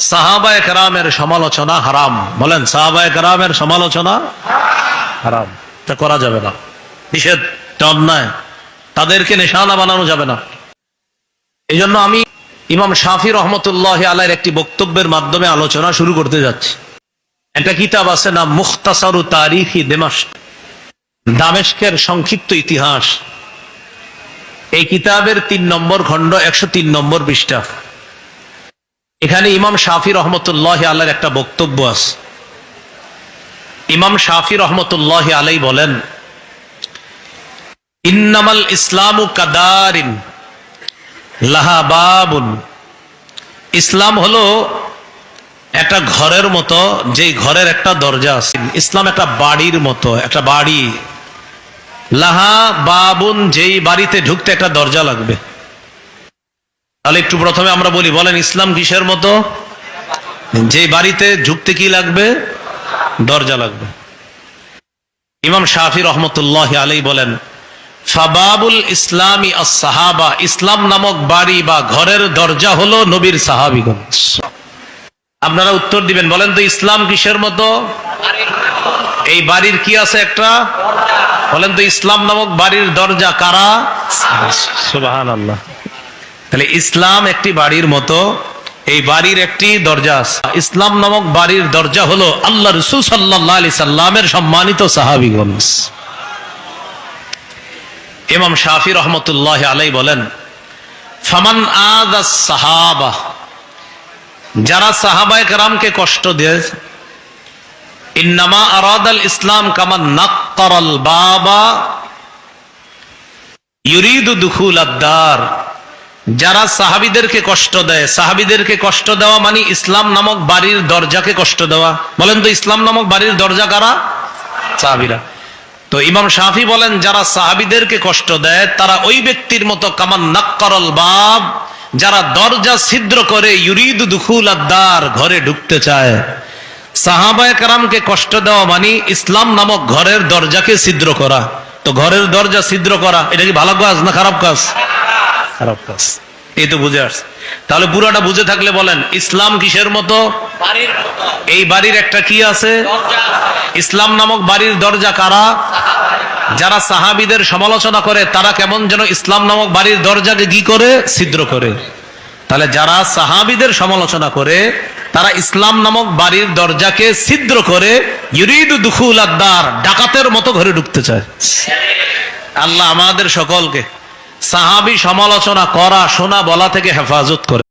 সাহাবায় কেরামের সমালোচনা হারাম। বলেন, সাহাবায় কেরামের সমালোচনা হারাম। তা করা যাবে না। নিষেধ অন্যায় তাদেরকে নিশানা বানানো যাবে না। এই জন্য আমি ইমাম শাফি রহমতুল্লাহ আলাইয়ের একটি বক্তব্যের মাধ্যমে আলোচনা শুরু করতে যাচ্ছি। একটা কিতাব আছে না মুখতাসারু তারিখি দেমাস দামেস্কের সংক্ষিপ্ত ইতিহাস। এই কিতাবের তিন নম্বর খণ্ড একশো তিন নম্বর পৃষ্ঠা। এখানে ইমাম শাফি রহমতুল্লাহ আল্লাহর একটা বক্তব্য আছে। ইমাম শাফি রহমতুল্লাহ আলাই বলেন, ইন্নামাল ইসলাম কাদারিন, লাহা বাবুন। ইসলাম হলো একটা ঘরের মতো, যেই ঘরের একটা দরজা আছে। ইসলাম একটা বাড়ির মতো, একটা বাড়ি। লাহা বাবুন, যেই বাড়িতে ঢুকতে একটা দরজা লাগবে। তাহলে একটু প্রথমে আমরা বলি, বলেন ইসলাম কিসের মতো? যে বাড়িতে ঢুকতে কি লাগবে? দরজা লাগবে। ইমাম শাফি রহমতুল্লাহ আলাই বলেন, ফাবাবুল ইসলামী সাহাবা ইসলাম নামক বাড়ি বা ঘরের দরজা হলো নবীর সাহাবিগণ। আপনারা উত্তর দিবেন, বলেন তো ইসলাম কিসের মতো? এই বাড়ির কি আছে একটা? বলেন তো ইসলাম নামক বাড়ির দরজা কারা? আল্লাহ তাহলে ইসলাম একটি বাড়ির মতো, এই বাড়ির একটি দরজা ইসলাম নামক বাড়ির দরজা হলো আল্লাহ রসুল সাল্লাহ আলি সাল্লামের সম্মানিত সাহাবিগঞ্জ ইমাম শাফি রহমতুল্লাহ আলাই বলেন, ফামান আদ সাহাবা যারা সাহাবায় কারামকে কষ্ট দেয়, ইন্নামা আরাদাল ইসলাম কামান নাক্কারাল বাবা, ইউরিদু দুখুল আদার যারা সাহাবিদেরকে কষ্ট দেয়, সাহাবিদেরকে কষ্ট দেওয়া মানে ইসলাম নামক বাড়ির দরজাকে কষ্ট দেওয়া। বলেন তো ইসলাম নামক বাড়ির দরজা কারা? সাহাবিরা। তো ইমাম শাফি বলেন, যারা সাহাবিদেরকে কষ্ট দেয়, তারা ওই ব্যক্তির মতো কামান নাক্কারল বাব, যারা দরজা ছিদ্র করে ইউরিদ দুখুল আদার ঘরে ঢুকতে চায়। সাহাবায় কারামকে কষ্ট দেওয়া মানে ইসলাম নামক ঘরের দরজাকে ছিদ্র করা। তো ঘরের দরজা ছিদ্র করা, এটা কি ভালো কাজ না খারাপ কাজ? খারাপ কাজ। এই তো বুঝে আসছে। তাহলে পুরোটা বুঝে থাকলে বলেন ইসলাম কিসের মতো? এই বাড়ির একটা কি আছে? ইসলাম নামক বাড়ির দরজা কারা? যারা সাহাবিদের সমালোচনা করে তারা কেমন যেন ইসলাম নামক বাড়ির দরজাকে কি করে? ছিদ্র করে। তাহলে যারা সাহাবিদের সমালোচনা করে তারা ইসলাম নামক বাড়ির দরজাকে ছিদ্র করে ইউরিদু দুখুল আদার ডাকাতের মতো ঘরে ঢুকতে চায়। আল্লাহ আমাদের সকলকে সাহাবি সমালোচনা করা শোনা বলা থেকে হেফাজত করে।